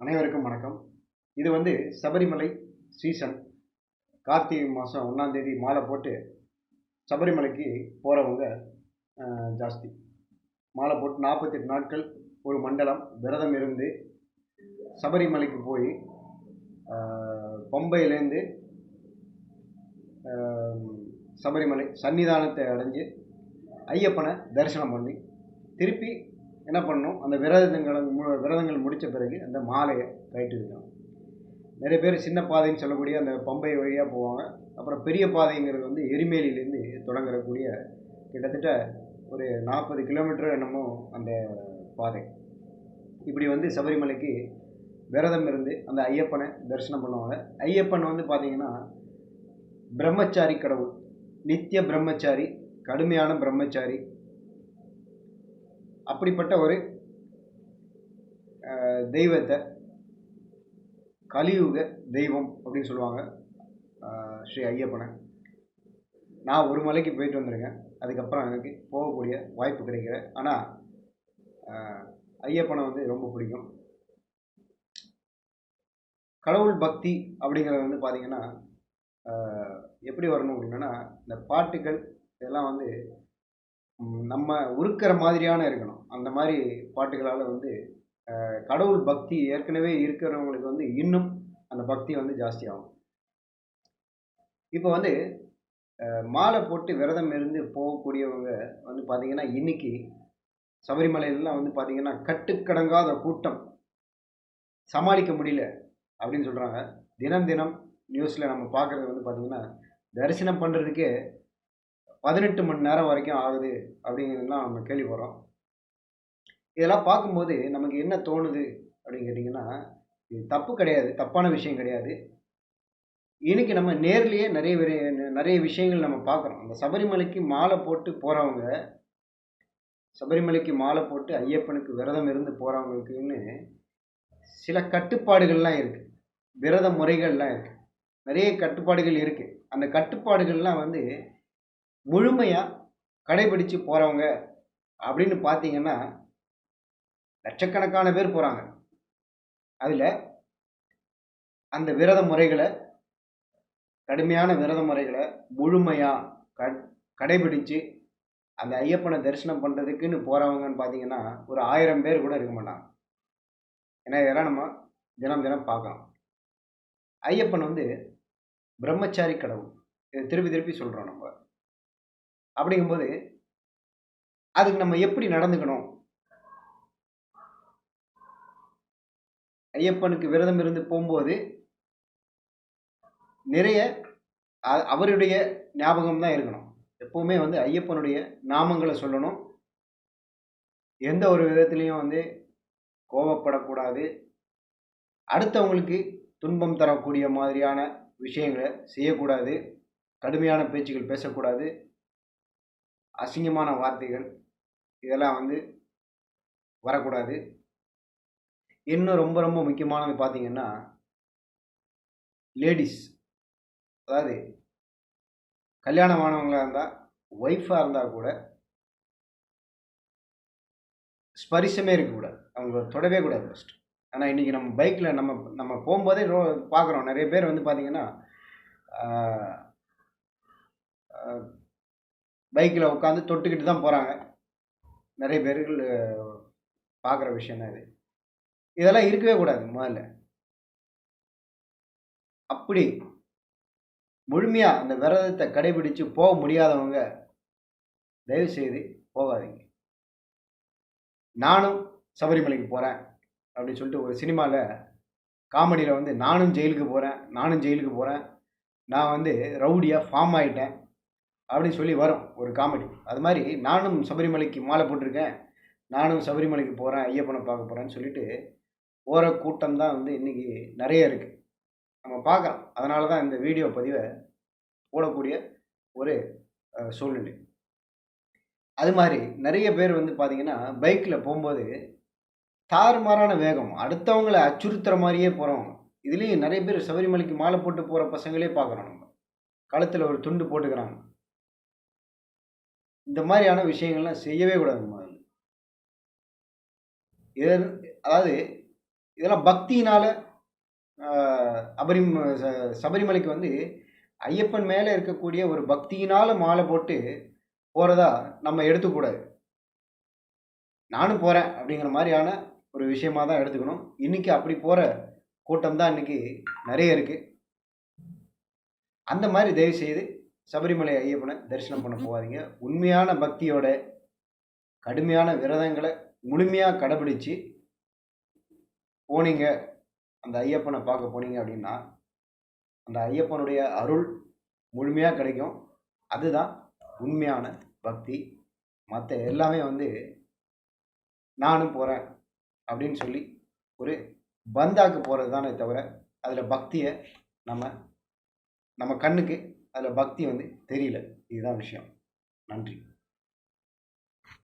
அனைவருக்கும் வணக்கம். இது வந்து சபரிமலை சீசன் கார்த்திகை மாதம் ஒன்றாந்தேதி மாலை போட்டு சபரிமலைக்கு போகிறவங்க ஜாஸ்தி. மாலை போட்டு நாற்பத்தெட்டு நாட்கள் ஒரு மண்டலம் விரதம் இருந்து சபரிமலைக்கு போய் பம்பையிலேருந்து சபரிமலை சன்னிதானத்தை அடைஞ்சு ஐயப்பனை தரிசனம் பண்ணி திருப்பி என்ன பண்ணணும்? அந்த விரதங்களை விரதங்கள் முடித்த பிறகு அந்த மாலையை கைட்டு வைக்கணும். நிறைய பேர் சின்ன பாதைன்னு சொல்லக்கூடிய அந்த பம்பை வழியாக போவாங்க. அப்புறம் பெரிய பாதைங்கிறது வந்து எரிமேலியிலேருந்து தொடங்கக்கூடிய கிட்டத்தட்ட ஒரு நாற்பது கிலோமீட்டர் என்னமோ அந்த பாதை. இப்படி வந்து சபரிமலைக்கு விரதம் இருந்து அந்த ஐயப்பனை தரிசனம் பண்ணுவாங்க. ஐயப்பன் வந்து பார்த்திங்கன்னா பிரம்மச்சாரி கடவுள். நித்திய பிரம்மச்சாரி கடுமையான பிரம்மச்சாரி அப்படிப்பட்ட ஒரு தெய்வத்தை கலியுக தெய்வம் அப்படின்னு சொல்லுவாங்க ஸ்ரீ ஐயப்பனை. நான் ஒரு மலைக்கு போயிட்டு வந்திருக்கேன். அதுக்கப்புறம் எனக்கு போகக்கூடிய வாய்ப்பு கிடைக்கல. ஆனால் ஐயப்பனை வந்து ரொம்ப பிடிக்கும். கடவுள் பக்தி அப்படிங்கிறது வந்து பார்த்திங்கன்னா எப்படி வரணும் அப்படின்னா இந்த பாட்டுகள் இதெல்லாம் வந்து ம், நம்ம உருக்கிற மாதிரியான இருக்கணும். அந்த மாதிரி பாட்டுகளால் வந்து கடவுள் பக்தி ஏற்கனவே இருக்கிறவங்களுக்கு வந்து இன்னும் அந்த பக்தி வந்து ஜாஸ்தியாகும். இப்போ வந்து மாலை போட்டு விரதம் இருந்து போகக்கூடியவங்க வந்து பார்த்திங்கன்னா இன்னைக்கு சபரிமலையிலலாம் வந்து பார்த்திங்கன்னா கட்டுக்கடங்காத கூட்டம். சமாளிக்க முடியல அப்படின்னு சொல்கிறாங்க தினம் தினம் நியூஸில் நம்ம பார்க்குறது வந்து பார்த்திங்கன்னா தரிசனம் பண்ணுறதுக்கே பதினெட்டு மணி நேரம் வரைக்கும் ஆகுது அப்படிங்கிறதுலாம் நம்ம கேள்விப்படுறோம் இதெல்லாம் பார்க்கும்போது நமக்கு என்ன தோணுது அப்படின்னு கேட்டிங்கன்னா இது தப்பு கிடையாது தப்பான விஷயம் கிடையாது. இன்னைக்கு நம்ம நேர்லேயே நிறைய நிறைய விஷயங்கள் நம்ம பார்க்குறோம். அந்த சபரிமலைக்கு மாலை போட்டு போகிறவங்க சபரிமலைக்கு மாலை போட்டு ஐயப்பனுக்கு விரதம் இருந்து போகிறவங்களுக்குன்னு சில கட்டுப்பாடுகள்லாம் இருக்குது விரத முறைகள்லாம் இருக்குது நிறைய கட்டுப்பாடுகள் இருக்குது அந்த கட்டுப்பாடுகள்லாம் வந்து முழுமையாக கடைபிடித்து போகிறவங்க அப்படின்னு பார்த்தீங்கன்னா லட்சக்கணக்கான பேர் போகிறாங்க அதில் அந்த விரத முறைகளை கடுமையான விரத முறைகளை முழுமையாக க கடைபிடித்து அந்த ஐயப்பனை தரிசனம் பண்ணுறதுக்குன்னு போகிறவங்கன்னு பார்த்தீங்கன்னா ஒரு ஆயிரம் பேர் கூட இருக்க மாட்டாங்க. ஏன்னா இதெல்லாம் நம்ம தினம் தினம் பார்க்கலாம் ஐயப்பன் வந்து பிரம்மச்சாரி கடவுள். இதை திருப்பி திருப்பி சொல்கிறோம் நம்ம. அப்படிங்கும்போது அதுக்கு நம்ம எப்படி நடந்துக்கணும்? ஐயப்பனுக்கு விரதம் இருந்து போகும்போது நிறைய அவருடைய ஞாபகம் தான் இருக்கணும். எப்பவுமே வந்து ஐயப்பனுடைய நாமங்களை சொல்லணும். எந்த ஒரு விதத்துலேயும் வந்து கோபப்படக்கூடாது அடுத்தவங்களுக்கு துன்பம் தரக்கூடிய மாதிரியான விஷயங்களை செய்யக்கூடாது. கடுமையான பேச்சுகள் பேசக்கூடாது. அசிங்கமான வார்த்தைகள் இதெல்லாம் வந்து வரக்கூடாது. இன்னும் ரொம்ப ரொம்ப முக்கியமானது பார்த்தீங்கன்னா லேடிஸ் அதாவது கல்யாணமானவங்களாக இருந்தால் ஒய்ஃபாக இருந்தால் கூட ஸ்பரிசமே இருக்கக்கூடாது அவங்க தொடவே கூடாது ஃபஸ்ட்டு ஆனால் இன்றைக்கி நம்ம பைக்கில் நம்ம நம்ம போகும்போதே ரோ பார்க்குறோம். நிறைய பேர் வந்து பார்த்திங்கன்னா பைக்கில் உட்காந்து தொட்டுக்கிட்டு தான் போகிறாங்க நிறைய பேர்கள் பார்க்குற விஷயம் தான் இது. இதெல்லாம் இருக்கவே கூடாது முதல்ல. அப்படி முழுமையாக அந்த விரதத்தை கடைபிடித்து போக முடியாதவங்க தயவு செய்து போகாதீங்க. நானும் சபரிமலைக்கு போகிறேன் அப்படின்னு சொல்லிட்டு ஒரு சினிமாவில் காமெடியில் வந்து நானும் ஜெயிலுக்கு போகிறேன் நானும் ஜெயிலுக்கு போகிறேன் நான் வந்து ரவுடியாக ஃபார்ம் ஆகிட்டேன் அப்படின்னு சொல்லி வரும் ஒரு காமெடி அது மாதிரி நானும் சபரிமலைக்கு மாலை போட்டிருக்கேன். நானும் சபரிமலைக்கு போகிறேன் ஐயப்பனை பார்க்க போகிறேன்னு சொல்லிட்டு போகிற கூட்டம் தான் வந்து இன்றைக்கி நிறைய இருக்குது நம்ம பார்க்குறோம் அதனால தான் இந்த வீடியோ பதிவை போடக்கூடிய ஒரு சூழ்நிலை. அது மாதிரி நிறைய பேர் வந்து பார்த்திங்கன்னா பைக்கில் போகும்போது தாறுமாறான வேகம் அடுத்தவங்களை அச்சுறுத்துற மாதிரியே போகிறவங்க இதுலேயும் நிறைய பேர் சபரிமலைக்கு மாலை போட்டு போகிற பசங்களே பார்க்குறோம் நம்ம. கழுத்தில் ஒரு துண்டு போட்டுக்கிறாங்க. இந்த மாதிரியான விஷயங்கள்லாம் செய்யவே கூடாது முதல்ல அதாவது இதெல்லாம் பக்தியினால் அபரிம் ச- சபரிமலைக்கு வந்து ஐயப்பன் மேலே இருக்கக்கூடிய ஒரு பக்தியினால் மாலை போட்டு போகிறதா நம்ம எடுத்துக்கூடாது நானும் போகிறேன் அப்படிங்கிற மாதிரியான ஒரு விஷயமாக தான் எடுத்துக்கணும். இன்னைக்கு அப்படி போகிற கூட்டம் தான் இன்னைக்கு நிறைய இருக்குது அந்த மாதிரி தயவு செய்து சபரிமலை ஐயப்பனை தரிசனம் பண்ண போகாதீங்க. உண்மையான பக்தியோட கடுமையான விரதங்களை முழுமையாக கடைபிடிச்சு போனீங்க. அந்த ஐயப்பனை பார்க்க போனீங்க அப்படின்னா அந்த ஐயப்பனுடைய அருள் முழுமையாக கிடைக்கும். அதுதான் உண்மையான பக்தி. மற்ற எல்லாமே வந்து நானும் போகிறேன் அப்படின்னு சொல்லி ஒரு பந்தாக்கு போகிறது தானே தவிர அதில் பக்தியை நம்ம நம்ம கண்ணுக்கு அதில் பக்தி வந்து தெரியல. இதுதான் விஷயம். நன்றி.